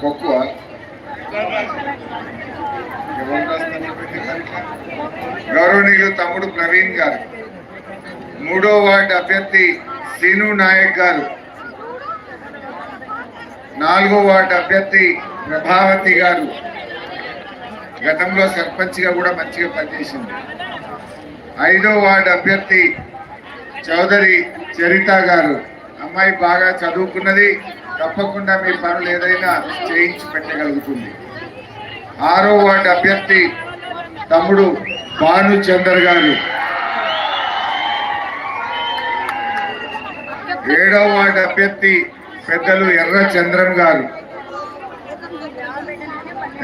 కొక్కువ. గౌరవనీయులు తమ్ముడు ప్రవీణ్ గారు. మూడో వార్డు అభ్యర్థి శ్రీను నాయక్ గారు. నాలుగో వార్డు అభ్యర్థి ప్రభావతి గారు. గతంలో సర్పంచ్గా కూడా మంచిగా పనిచేసింది. ఐదో వార్డు అభ్యర్థి చౌదరి చరిత గారు. అమ్మాయి బాగా చదువుకున్నది. తప్పకుండా మీ పనులు ఏదైనా చేయించి పెట్టగలుగుతుంది. ఆరో వార్డు అభ్యర్థి తమ్ముడు భాను చందర్ గారు. ఏడవ వార్డు అభ్యర్థి పెద్దలు ఎర్ర చంద్రం గారు.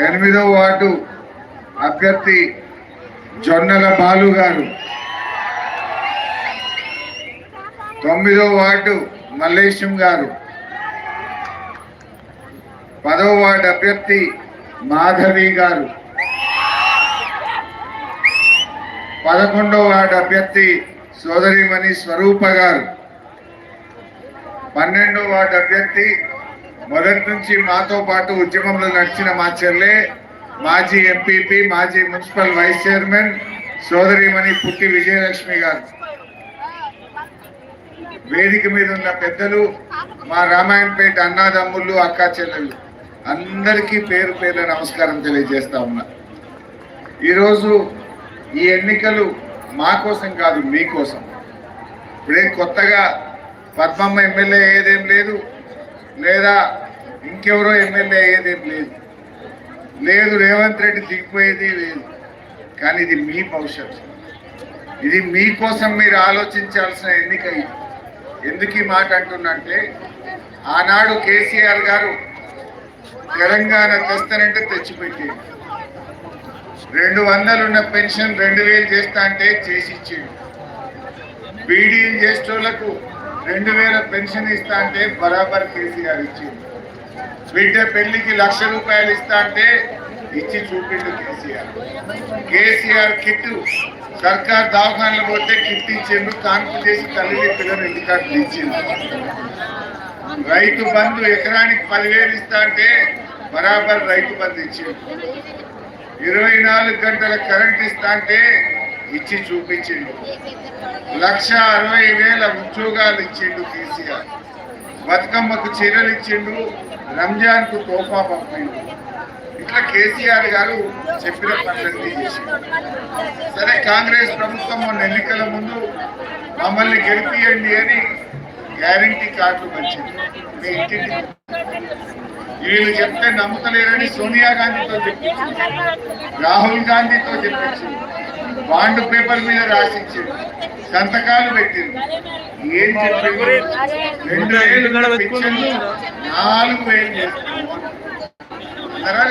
ఎనిమిదో వార్డు అభ్యర్థి జొన్నల బాలు గారు. తొమ్మిదో వార్డు మల్లేశం గారు. పదవ వార్డు అభ్యర్థి మాధవి గారు. పదకొండవ వార్డు అభ్యర్థి సోదరిమణి స్వరూప గారు. పన్నెండవ వార్డు అభ్యర్థి మొదటి నుంచి మాతో పాటు ఉద్యమంలో నడిచిన మా చెల్లె మాజీ ఎంపీపీ మాజీ మున్సిపల్ వైస్ చైర్మన్ సోదరిమణి పుట్టి విజయలక్ష్మి గారు. వేదిక మీద ఉన్న పెద్దలు మా రామాయణపేట అన్నాదమ్ముళ్ళు అక్కా చెల్లెళ్ళు. అందరికీ పేరు పేరు నమస్కారం తెలియజేస్తా ఉన్నా. ఈరోజు ఈ ఎన్నికలు మా కోసం కాదు మీకోసం ఇప్పుడే కొత్తగా పద్మమ్మ ఎమ్మెల్యే అయ్యేదేం లేదు లేదా ఇంకెవరో ఎమ్మెల్యే అయ్యేదేం లేదు. లేదు రేవంత్ రెడ్డి దిగిపోయేది లేదు కానీ ఇది మీ భవిష్యత్తు. ఇది మీకోసం మీరు ఆలోచించాల్సిన ఎన్నిక ఎందుకు ఈ మాట అంటున్నంటే ఆనాడు కేసీఆర్ గారు తెలంగాణ తెస్తానంటే తెచ్చిపెట్టి. రెండు వందలు ఉన్న పెన్షన్ రెండు వేలు చేస్తా అంటే చేసి ఇచ్చిండు. బీడీలు చేసేటోళ్ళకు రెండు వేల పెన్షన్ ఇస్తా అంటే బరాబర్ కేసీఆర్ ఇచ్చిండు. బిడ్డ పెళ్ళికి లక్ష రూపాయలు ఇస్తా అంటే ఇచ్చి చూపిండు కేసీఆర్. కేసీఆర్ కిట్ సర్కార్ దవాఖానలు పోతే కిట్ ఇచ్చిండు కాన్పు చేసి తల్లి పిల్లలు ఇంటికాట్లు ఇచ్చింది రైతు బంధు ఎకరానికి పదివేలు ఇస్తా అంటే బరాబర్ రైతు బంధు ఇచ్చింది ఇరవై నాలుగు గంటల కరెంట్ ఇస్తా అంటే ఇచ్చి చూపించిండు. లక్ష అరవై వేల ఉద్యోగాలు ఇచ్చిండు కేసీఆర్. బతుకమ్మకు చీరలు ఇచ్చిండు రంజాన్కు తోఫా పంపిండు. ఇట్లా కేసీఆర్ గారు చెప్పిన పనులన్నీ చేసిండు. సరే కాంగ్రెస్ ప్రభుత్వం మొన్న ఎన్నికల ముందు మమ్మల్ని గెలిపియండి అని గ్యారంటీ కార్డులు వచ్చింది మీ ఇంటికి వీళ్ళు చెప్తే నమ్ముతలేరని సోనియా గాంధీతో చెప్పించింది. రాహుల్ గాంధీతో చెప్పించింది. బాండ్ పేపర్ మీద రాసిచ్చింది సంతకాలు పెట్టింది. ఏం చెప్పింది రెండు వేలు నాలుగు వేలు చేస్తుంది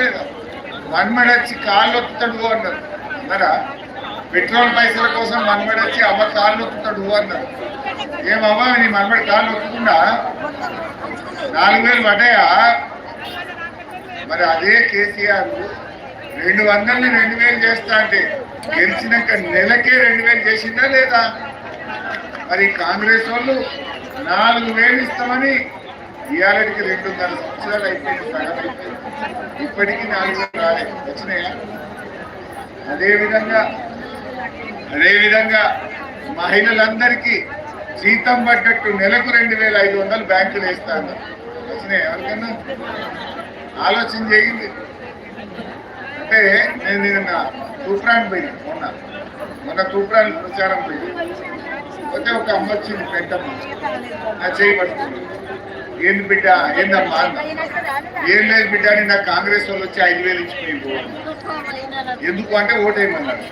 లేదా మన్మడి కాళ్ళు ఒత్తుతాడు అన్నారు? అందరా పెట్రోల్ పైసల కోసం మన్మడి వచ్చి అమ్మ కాళ్ళు ఒత్తుతాడు అన్నారు. ఏమమ్మా నీ మనబడి కాళ్ళు ఒప్పుకుండా నాలుగు వేలు పడ్డాయా? మరి అదే కేసీఆర్ రెండు వందలని రెండు వేలు చేస్తా అంటే గెలిచినాక నెలకే రెండు వేలు చేసిందా లేదా? మరి కాంగ్రెస్ వాళ్ళు నాలుగు వేలు ఇస్తామని ఇవాళకి రెండున్నర సంవత్సరాలు అయిపోయింది సగం అయిపోయింది. ఇప్పటికీ నాలుగు వేలు రాలేదు వచ్చినాయా? అదేవిధంగా అదేవిధంగా మహిళలందరికీ జీతం పడ్డట్టు నెలకు రెండు వేల ఐదు వందలు బ్యాంకులు వేస్తాను వచ్చినాయి? ఎవరికన్నా? ఆలోచన చేయింది అంటే నేను నిన్న తూప్రాన్ పోయి మొన్న. మొన్న తూప్రాన్ ప్రచారం పోయి పోతే ఒక అమ్మ వచ్చింది పెద్దమ్మ. నా చేయి పట్టుకుంది. ఏంది బిడ్డ? ఏందమ్మా అన్న. ఏం లేదు బిడ్డ అని నా కాంగ్రెస్ వాళ్ళు వచ్చి ఐదు వేలు ఇచ్చిపోయి ఎందుకు అంటే ఓటేయమన్నారు.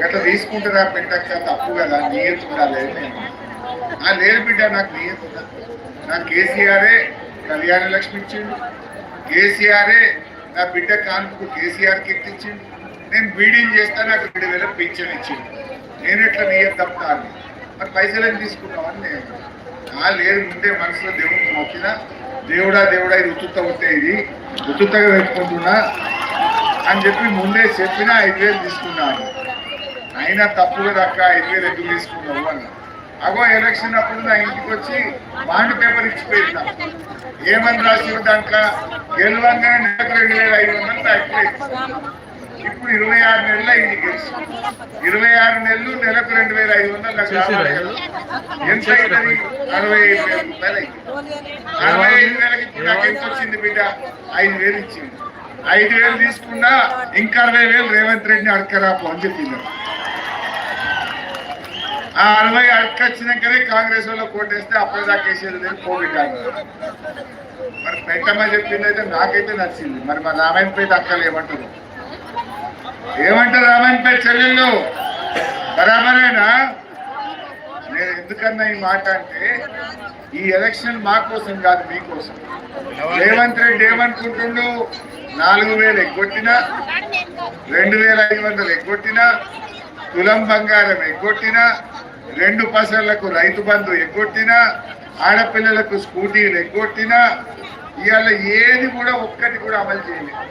గట్లా తీసుకుంటారా పెట్టక తప్పు కదా నీ ఉండాలి అని నేను. ఆ లేదు బిడ్డ నాకు నియత్ నాకు కేసీఆరే కళ్యాణ లక్ష్మి ఇచ్చిండు. కేసీఆరే నా బిడ్డ కాన్పుకు కేసీఆర్ కిట్ నేను బీడింగ్ చేస్తా నాకు రెండు వేల పింఛన్ ఇచ్చిండు. నేను ఎట్లా నియత్ తప్పుతాను? మరి పైసలు ఏం తీసుకున్నామని నేను. ఆ లేదు ముందే మనసులో దేవుడికి మొక్కిన దేవుడా దేవుడా ఇది ఉత్తుత ఉంటే ఇది. ఉత్తుతగా పెట్టుకుంటున్నా అని చెప్పి ముందే చెప్పిన ఐదు వేలు తీసుకున్నాను. అయినా తప్పుగా దక్క ఐదు వేలు ఎందుకు తీసుకున్నావు అన్న. అగో ఎలక్షన్ అప్పుడు నా ఇంటికి వచ్చి బాండ్ పేపర్ ఇచ్చిపోయింది నాకు. ఏమని రాసిన దాంట్లో? గెలవంగానే నెలకు రెండు వేల ఐదు వందలు బ్యాక్ ఇప్పుడు ఇరవై ఆరు నెలలు అయింది గెలిచి ఇరవై ఆరు నెలలు నెలకు రెండు వేల ఐదు వందలు నాకు రావాలి. ఎంత అవుతుంది అరవై ఐదు వేల రూపాయలు అయింది అరవై ఐదు వేలకి ఇప్పుడు నాకు ఎంత వచ్చింది బిడ్డ? ఐదు వేలు ఇచ్చింది. ఐదు వేలు తీసుకున్నా ఇంకా అరవై వేలు రేవంత్ రెడ్డిని అడకరాపు అని చెప్పింది ఆ అరవై అడకొచ్చినాకనే కాంగ్రెస్ వాళ్ళు కోటేస్తే అప్పటిదాకా వేసేది లేదు కోవిడ్ మరి పెట్టమ్మ చెప్పింది అయితే నాకైతే నచ్చింది. మరి మా రామాయణపేట అక్కలు ఏమంటారు? ఏమంటారు రామాయణపేట చెల్లెళ్ళు? బరాబరేనా నేను ఎందుకన్నా ఈ మాట అంటే ఈ ఎలక్షన్ మా కోసం కాదు మీకోసం రేవంత్ రెడ్డి ఏమనుకుంటుండు నాలుగు వేలు ఎగ్గొట్టినా రెండు వేల ఐదు వందలు ఎగ్గొట్టినా తులం బంగారం ఎగ్గొట్టినా రెండు పసర్లకు రైతు బంధు ఎగ్గొట్టినా ఆడపిల్లలకు స్కూటీలు ఎగ్గొట్టినా ఇవాళ ఏది కూడా ఒక్కటి కూడా అమలు చేయలేదు.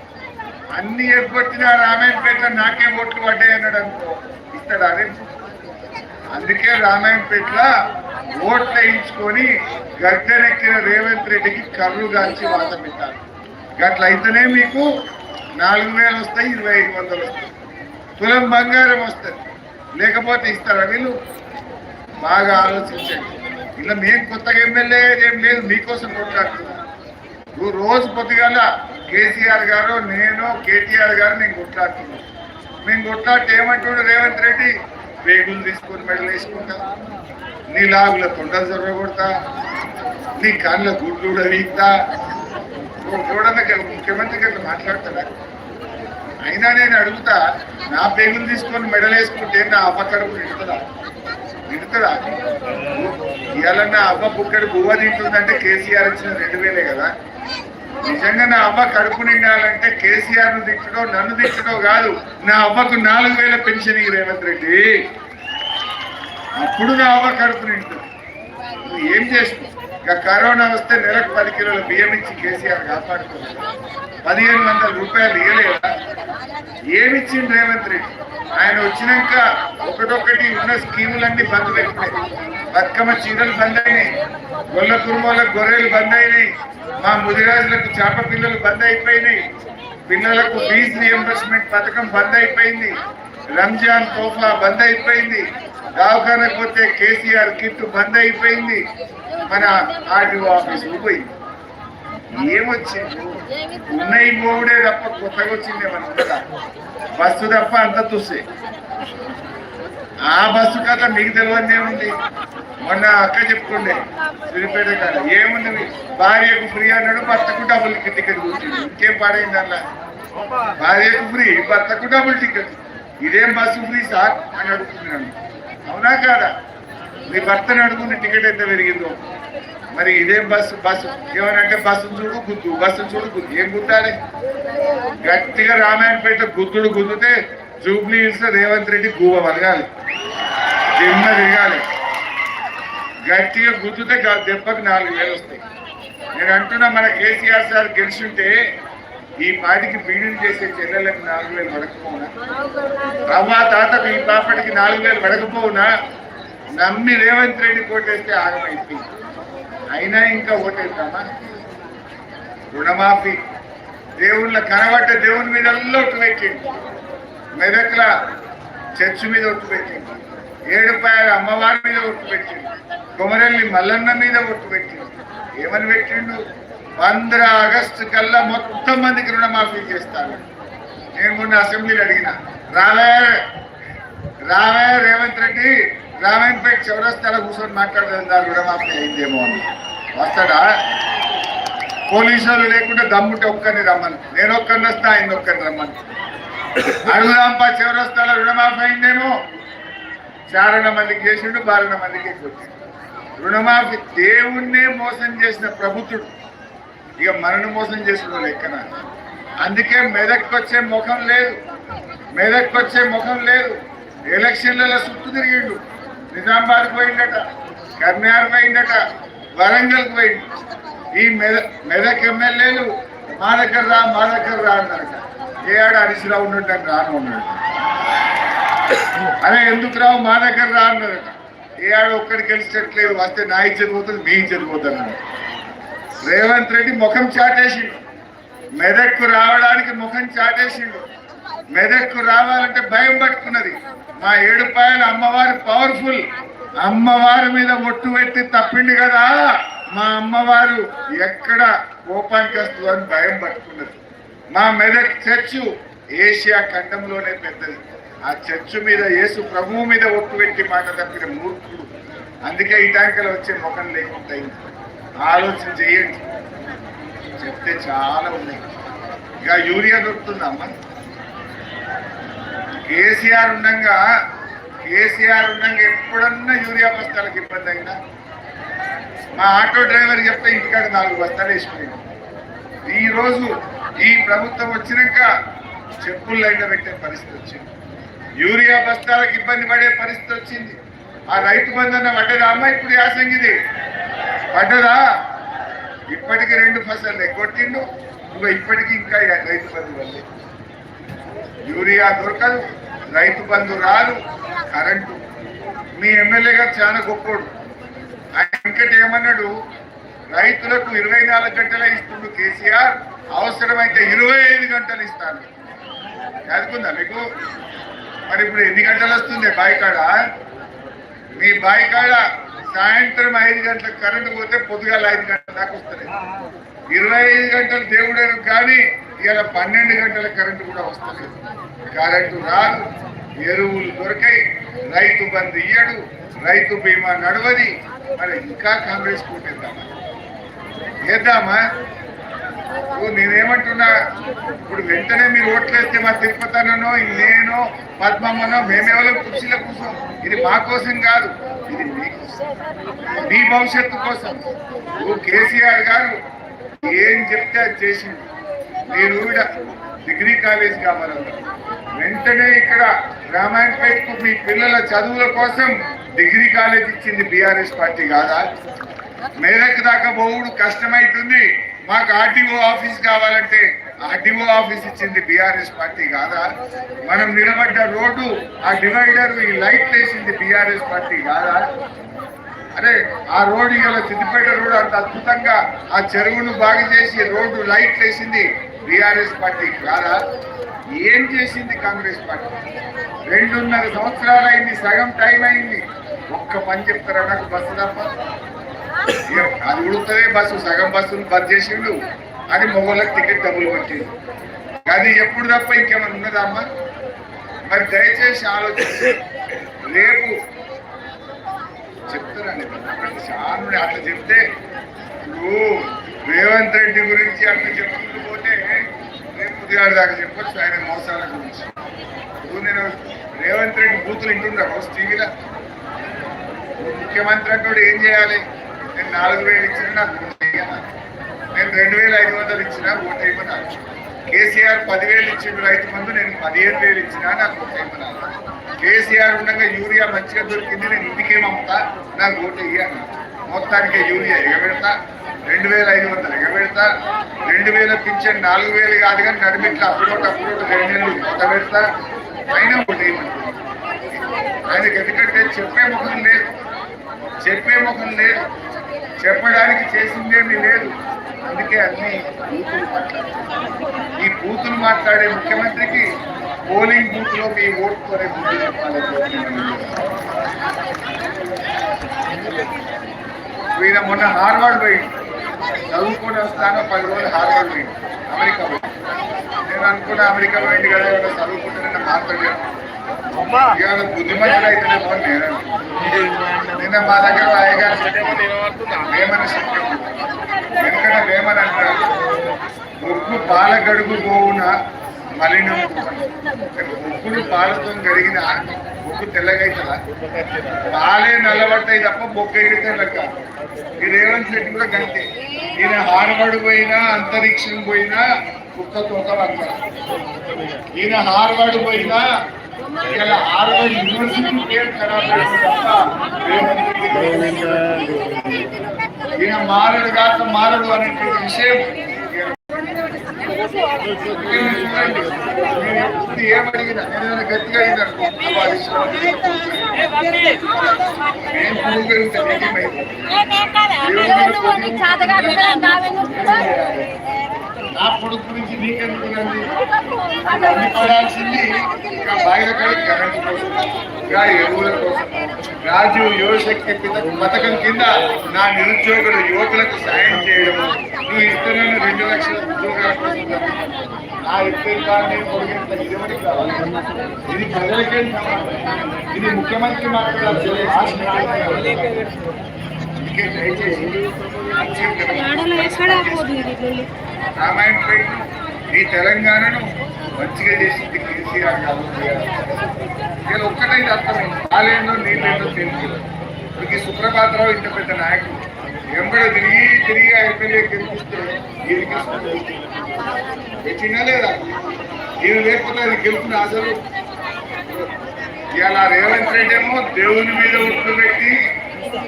అన్ని ఎగ్గొట్టినా రామాయణపేట నాకే ఓట్లు పడ్డాయి అన్నాడు అనుకో ఇస్తాడు అదే అందుకే రామాయణపేటలో ఓట్లు వేయించుకొని గద్దెనెక్కిన రేవంత్ రెడ్డికి కర్రు కాల్చి వాత పెట్టారు. గట్ల అయితేనే మీకు నాలుగు వేలు వస్తాయి ఇరవై ఐదు వందలు వస్తాయి. తులం బంగారం వస్తుంది లేకపోతే ఇస్తారా వీళ్ళు? బాగా ఆలోచించండి. ఇలా మేము కొత్తగా ఎమ్మెల్యే ఏం లేదు మీకోసం కొట్లాడుతున్నాం. నువ్వు రోజు పొద్దుగాల కేసీఆర్ గారు నేను కేటీఆర్ గారు మేము కొట్లాడుతున్నాం. మేము కొట్లాడితే ఏమంటుడు రేవంత్ రెడ్డి? వేగులు తీసుకొని మెడలు వేసుకుంటా నీ లాగుల తొండలు జొర్ర కొడతా నీ కళ్ళ గుడ్లు కూడా వీక్తా చూడడానికి ముఖ్యమంత్రి గారు మాట్లాడతాడా? అయినా నేను అడుగుతా నా పేగులు తీసుకొని మెడల్ వేసుకుంటే నా అవ్వ కడుపు నిడుతుందా? ఇవాళ నా అవ్వ బుక్కడు బువ్వ తింటుందంటే కేసీఆర్ ఇచ్చిన రెండు వేలే కదా. నిజంగా నా అవ్వ కడుపు నిండాలంటే కేసీఆర్ను తిట్టడో నన్ను తిట్టడో కాదు నా అవ్వకు నాలుగు వేల పెన్షన్ రేవంత్ రెడ్డి. అప్పుడు నా అవ్వ కడుపు నింటుంది నువ్వు ఏం చేసుకో ఇక కరోనా వస్తే నెలకు పది కిలోల బియ్యం ఇచ్చి కేసీఆర్ కాపాడుకున్నారు పదిహేను వందల రూపాయలు ఇవ్వలేదా ఏమిచ్చింది రేవంత్ రెడ్డి? ఆయన వచ్చినాక ఒకటొకటి ఉన్న స్కీములన్నీ బంద్ పెట్టినాయి. బతుకమ్మ చీరలు బంద్ అయినాయి. గొల్ల కురుమలకు గొర్రెలు బంద్ అయినాయి. మా ముదిరాజులకు చేప పిల్లలు బంద్ అయిపోయినాయి. పిల్లలకు ఫీజు రియంబర్స్మెంట్ పథకం బంద్ అయిపోయింది. రంజాన్ తోఫా బంద్ అయిపోయింది. దవాఖానకు పోతే కేసీఆర్ కిట్టు బంద్ అయిపోయింది. మన ఆర్టీఓ ఆఫీసుకు పోయింది ఏమొచ్చింది? ఉన్నాయి మూడే తప్ప కొత్తగా వచ్చింది మన బస్సు తప్ప అంత చూసే ఆ బస్సు కథ మీకు తెలియదు ఏముంది మొన్న అక్క చెప్పుకుండే సిరిపేట కాడ ఏముంది భార్యకు ఫ్రీ అన్నాడు భర్తకు డబుల్ టికెట్ కూర్చుంది ఇంకేం పాడైంది అలా భార్యకు ఫ్రీ భర్తకు డబుల్ టికెట్. ఇదేం బస్సు ఫ్రీ సార్? అని అడుగుతున్నాను. అవునా కాదా? మీ భర్తను అడుగున్న టికెట్ ఎంత పెరిగిందో? మరి ఇదేం బస్సు బస్సు. ఏమనంటే బస్సు చూడు గుద్దు బస్సు చూడు గుద్దు. ఏం గుద్దాలి? గట్టిగా రామాయణపేట గుద్దుడు గుద్దుతే జూబ్లీ హిల్స్ రేవంత్ రెడ్డి గూవ వలగాలి. దిమ్మ దిగాలి గట్టిగా గుద్దుతే గా- దెబ్బకి నాలుగు వేలు వస్తాయి. నేను అంటున్నా మన కేసీఆర్ సార్ గెలిచింటే ఈ పాటికి బీడీలు చేసే చెల్లెలకు నాలుగు వేలు పడకపోవునా? అమ్మ తాతకు ఈ పాపడికి నాలుగు వేలు పడకపోవునా? నమ్మి రేవంత్ రెడ్డి కోటేస్తే ఆగమైంది. అయినా ఇంకా ఓటేద్దామా? రుణమాఫీ. దేవుళ్ళ కనబడ్డ దేవుని మీద ఒట్టు పెట్టింది. మెదక్ల చర్చి మీద ఒట్టు పెట్టింది. ఏడుపాయల అమ్మవారి మీద ఒట్టు పెట్టింది. కొమరల్లి మల్లన్న మీద ఒట్టు పెట్టింది. ఏమని పెట్టిండు? పంద్ర ఆగస్టు కల్లా మొత్తం మందికి రుణమాఫీ చేస్తాను. నేను మొన్న అసెంబ్లీలో అడిగిన రావే రావే రేవంత్ రెడ్డి రామాయణపేట చౌరస్తాల కూర్చొని మాట్లాడదా రుణమాఫీ అయిందేమో అని. వస్తాడా? పోలీసు వాళ్ళు లేకుండా దమ్ముంటే ఒక్కరిని రమ్మని. నేను ఒక్కరిని వస్తా ఆయన ఒక్కరిని రమ్మని. అడుగుదాంపా చౌరస్తాలో రుణమాఫీ అయిందేమో? చారణ మందికి చేసిండు బారణ మందికి వచ్చింది రుణమాఫీ దేవుణ్ణే మోసం చేసిన ప్రభుత్వుడు. ఇక మనను మోసం చేసిన లెక్కన అందుకే మెదక్కి వచ్చే ముఖం లేదు. మెదక్కి వచ్చే ముఖం లేదు. ఎలక్షన్లలో సుట్టు తిరిగిండు. నిజామాబాద్ పోయిందట కర్నార్ పోయిందట వరంగల్ పోయిండు. ఈ మెద మెదక్ ఎమ్మెల్యేలు మా దగ్గర రా మా దగ్గర రా అన్నారట. ఏ ఆడ హరీశ్రావు ఉన్నట్టు రాను ఉన్నాడు అరే ఎందుకు రావు మా దగ్గర రా అన్నారట. ఏ ఆడు ఒక్కడికి గెలిచట్లేదు వస్తే నా ఇచ్చేది పోతుంది మీ ఇచ్చేది పోతుంది రేవంత్ రెడ్డి ముఖం చాటేసిండు. మెదక్కు రావడానికి ముఖం చాటేసిండు. మెదక్కు రావాలంటే భయం పట్టుకున్నది. మా ఏడుపాయల అమ్మవారు పవర్ఫుల్. అమ్మవారి మీద ఒట్టు పెట్టి తప్పిండు కదా. మా అమ్మవారు ఎక్కడ కోపానికి వస్తుందని భయం పట్టుకున్నది. మా మెదక్ చర్చు ఏషియా ఖండంలోనే పెద్దది. ఆ చర్చు మీద యేసు ప్రభువు మీద ఒట్టు పెట్టి మాట తప్పిన మూర్ఖుడు. అందుకే ఈ ట్యాంకలు వచ్చే ముఖం లేకుండా అయింది. ఆలోచన చేయండి. చెప్తే చాలా ఉన్నాయి. ఇక యూరియా దొరుకుతుందమ్మా కేసీఆర్ ఉండగా కేసీఆర్ ఉండగా ఎప్పుడన్నా యూరియా బస్తాలకు ఇబ్బంది అయినా మా ఆటో డ్రైవర్ చెప్తే ఇంటికాడ నాలుగు బస్తాలు వేసిపోయింది ఈ రోజు ఈ ప్రభుత్వం వచ్చినాక చెప్పులు లైన్ పెట్టే పరిస్థితి వచ్చింది. యూరియా బస్తాలకు ఇబ్బంది పడే పరిస్థితి వచ్చింది. ఆ రైతు బంధన పడ్డదా అమ్మ ఇప్పుడు యాసంగిది. పడ్డదా? ఇప్పటికి రెండు ఫసలు ఎగ్గొట్టిండు ఇంకా ఇప్పటికి ఇంకా రైతు బంధు వల్లే. యూరియా దొరకదు. రైతు బంధు రాదు. కరెంటు. మీ ఎమ్మెల్యే గారు చాలా గొప్పోడు. ఆయన ఇంకటి ఏమన్నాడు? రైతులకు ఇరవై నాలుగు గంటలే ఇస్తుండు కేసీఆర్. అవసరమైతే ఇరవై ఐదు గంటలు ఇస్తాను చదువుకుందా మీకు? మరి ఇప్పుడు ఎన్ని గంటలు వస్తుంది? బాయికాడ? మీ బాయికాడ సాయంత్రం ఐదు గంటలకు కరెంటు పోతే పొద్దుగాల ఐదు గంటల దాకా వస్తుంది ఇరవై ఐదు గంటలు దేవుడే కానీ ఇలా పన్నెండు గంటల కరెంటు కూడా వస్తుంది కరెంటు రాదు ఎరువులు దొరకాయి రైతు బంద్ ఇయ్యడు రైతు బీమా నడవది. మరి ఇంకా కాంగ్రెస్ కూటేద్దామా ఏద్దామా ఓ నేనేమంటున్నా ఇప్పుడు వెంటనే మీరు ఓట్లేస్తే మా తిరుపతనో నేను పద్మమ్మనో మేమెవరో కుర్చీలో కూర్చోం. ఇది మా కోసం కాదు ఇది మీ కోసం మీ భవిష్యత్తు కోసం. నువ్వు కేసీఆర్ గారు ఏం చెప్తే అది చేసింది నేను కూడా డిగ్రీ కాలేజ్ కావాలన్నారు వెంటనే ఇక్కడ రామాయణపేటకు మీ పిల్లల చదువుల కోసం డిగ్రీ కాలేజ్ ఇచ్చింది బీఆర్ఎస్ పార్టీ కాదా? మేరకు దాకా పోవుడు కష్టమైతుంది. మాకు ఆర్టీఓ ఆఫీస్ కావాలంటే ఆర్టీఓ ఆఫీస్ ఇచ్చింది బీఆర్ఎస్ పార్టీ కాదా? మనం నిలబడ్డ రోడ్డు ఆ డివైడర్ ఈ లైట్ వేసింది బీఆర్ఎస్ పార్టీ కాదా? అరే ఆ రోడ్డు ఇలా సిద్దిపేట రోడ్డు అంత అద్భుతంగా ఆ చెరువును బాగు చేసి రోడ్డు లైట్ వేసింది బీఆర్ఎస్ పార్టీ. కాదా? ఏం చేసింది కాంగ్రెస్ పార్టీ? రెండున్నర సంవత్సరాలు అయింది సగం టైం అయింది. ఒక్క పని చెప్తారా నాకు బస్సు తప్ప? అది ఉడుతుంది బస్సు సగం బస్సును బంద్ చేసిండు అది మొగోళ్ళకి టికెట్ డబ్బులు పట్టింది అది ఎప్పుడు తప్ప ఇంకేమైనా ఉన్నదమ్మా మరి దయచేసి ఆలోచించి రేపు చెప్తారండి చాలా అట్లా చెప్తే ఇప్పుడు రేవంత్ రెడ్డి గురించి అట్లా చెప్పుకుంటూ పోతే రేపు ఉదయాడు దాకా చెప్పొచ్చు ఆయన మోసాల గురించి. ఇప్పుడు నేను రేవంత్ రెడ్డి బూతులు వింటున్నా రోజు టీవీలో. ముఖ్యమంత్రి అంటే ఏం చేయాలి? నేను నాలుగు వేలు ఇచ్చిన నాకు నేను రెండు వేల ఐదు వందలు ఇచ్చినా ఓటు వేయమన్నారు కేసీఆర్ పదివేలు ఇచ్చిన రైతు మందు నేను పదిహేను వేలు ఇచ్చినా నాకు ఓటు వేయమన్నారు కేసీఆర్ ఉండగా యూరియా మంచిగా దొరికింది నేను ఇంటికేం అమ్ముతా? నాకు ఓటు ఇయ్యాను మొత్తానికి యూరియా ఎగబెడతా రెండు వేల ఐదు వందలు ఎగబెడతా రెండు వేల పింఛన్ నాలుగు వేలు కాదు కానీ నడిమిట్ల అప్పుడోట అప్పుడోట రెండు నెలలు కొత్త పెడతా. అయినా ఒకటి వేయమంటున్నాను ఆయనకి ఎందుకంటే చెప్పే ముఖం లేదు. చెప్పే ముఖం లేదు. చెప్పడానికి చేసిందేమీ లేదు. అందుకే అన్ని బూతులు మాట్లాడారు ఈ బూతులు మాట్లాడే ముఖ్యమంత్రికి పోలింగ్ బూత్లో మీ ఓటుతోనే బుద్ధి చెప్పాలి ఈయన మొన్న హార్వర్డ్ పోయి చదువుకొని వస్తాను పది రోజులు హార్వర్డ్ పోయి అమెరికా పోయి. నేను అనుకున్నా అమెరికా పోయింది కదా ఏమైనా చదువుకుంటే మాత్రమే ఇవాళ బుద్ధిమంతుడు బాగుంది నిన్న మా దగ్గర అయ్యగారు వేమన వెనకట వేమన అంటారు ముగ్గు పాల గడుగు పోవున మలినం. ముగ్గులు పాలతో గడిగిన ముగ్గు తెల్లగైతుందా పాలే నల్లబడతాయి తప్ప బొక్క ఎగితే లెక్క. ఈ రేవంత్ రెడ్డి కూడా గంతే. ఈయన హార్వర్డ్ పోయినా అంతరిక్షం పోయినా కుక్క తోక అంటారు. ఈయన హార్వర్డ్ పోయినా ఇలా హార్వర్డ్ యూనివర్సిటీ పేరు ఖరాబ్ ఈయన మారడు కాక మారడు అనేటువంటి విషయం ఏమడిగినా ఏదైనా గట్టిగా అడిగినారు నా కొడుకు గురించి నీకెందుకు పడాల్సింది ఇంకా బయట ఎరువుల కోసం రాజు యువశక్తి పథకం కింద నా నిరుద్యోగులు యువకులకు సాయం చేయడం నువ్వు ఇస్తున్న రెండు లక్షల ఉద్యోగాల నా ఇద్దరు కానీ పొడిగినంత ఇది ఎవరికి కావాలి. ఇది ప్రజలకే. ఇది ముఖ్యమంత్రి మాట్లాడాల్సిన. అందుకే దయచేసి ఈ తెలంగాణను మంచిగా చేసింది కేసీఆర్ గారు. నేను ఒక్కటైతే అర్థమైంది కాలేందో నీళ్ళేందో తెలుసు. ఇప్పుడు ఈ సుప్రభాతరావు ఇంత పెద్ద నాయకుడు. ఎంబడ తిరిగి తిరిగి ఎమ్మెల్యే గెలిపిస్తే ఈయనకి లేదా? ఈయన లేకపోతే అది గెలుపుని అసలు ఇలా రేవంత్ రెడ్డి ఏమో దేవుని మీద ఒట్టు పెట్టి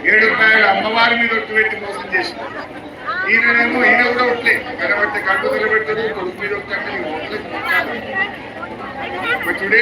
ఏడు రూపాయలు అమ్మవారి మీద ఒట్టు పెట్టి మోసం చేసింది. ఈయనేమో ఈయన కూడా ఒట్లే కనబడితే కట్టు నిలబెట్టాడు కొడుకు మీద ఒట్టంటే టుడే